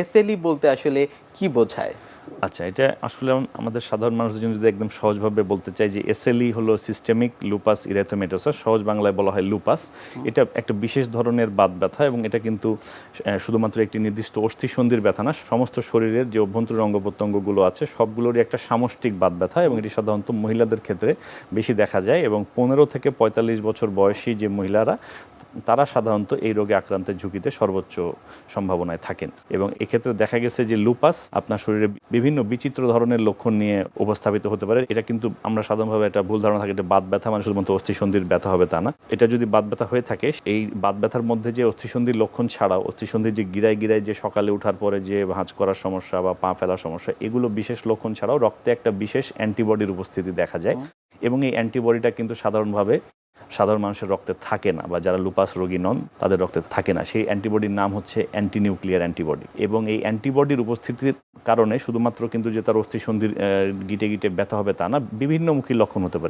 SLE বলতে আসলে কি বোঝায়? আচ্ছা এটা আসলে আমাদের সাধারণ মানুষের জন্য যদি একদম সহজভাবে বলতে চাই যে এসএলই হলো সিস্টেমিক লুপাস ইরেথোমেটোসাস সহজ বাংলায় বলা হয় লুপাস এটা একটা বিশেষ ধরনের বাত ব্যথা এবং এটা কিন্তু শুধুমাত্র একটি নির্দিষ্ট অস্থিসন্ধির ব্যথা না, সমস্ত শরীরের যে অভ্যন্তরীণ অঙ্গ প্রত্যঙ্গগুলো আছে, সবগুলোরই একটা সামষ্টিক বাত ব্যথা এবং এটি সাধারণত মহিলাদের ক্ষেত্রে বেশি দেখা যায় এবং পনেরো থেকে পঁয়তাল্লিশ বছর বয়সী যে মহিলারা তারা সাধারণত এই রোগে আক্রান্তের ঝুঁকিতে সর্বোচ্চ সম্ভাবনায় থাকেন। এবং এক্ষেত্রে দেখা গেছে যে লুপাস আপনার শরীরে বিভিন্ন বিচিত্র ধরনের লক্ষণ নিয়ে উপস্থাপিত হতে পারে। এটা কিন্তু আমরা সাধারণভাবে একটা ভুল ধারণা থাকে এটা বাত ব্যথা মানে শুধুমাত্র অস্থিসন্ধির ব্যথা হবে তা না। এটা যদি বাত ব্যথা হয়ে থাকে এই বাত ব্যথার মধ্যে যে অস্থিসন্ধির লক্ষণ ছাড়াও অস্থিসন্ধির যে গিরায় গিরায় যে সকালে ওঠার পরে যে ভাঁজ করার সমস্যা বা পা ফেলার সমস্যা এগুলো বিশেষ লক্ষণ ছাড়াও রক্তে একটা বিশেষ অ্যান্টিবডির উপস্থিতি দেখা যায়। এবং এই অ্যান্টিবডিটা কিন্তু সাধারণভাবে সাধারণ মানুষের রক্তে থাকে না বা যারা লুপাস রোগী নন, তাদের রক্তে থাকে না। সেই অ্যান্টিবডির নাম হচ্ছে অ্যান্টিনিউক্লিয়ার অ্যান্টিবডি এবং এই অ্যান্টিবডির উপস্থিতির কারণে শুধুমাত্র কিন্তু যে তার অস্থিসন্ধির গিটে গিটে ব্যথা হবে তা না বিভিন্নমুখী লক্ষণ হতে পারে।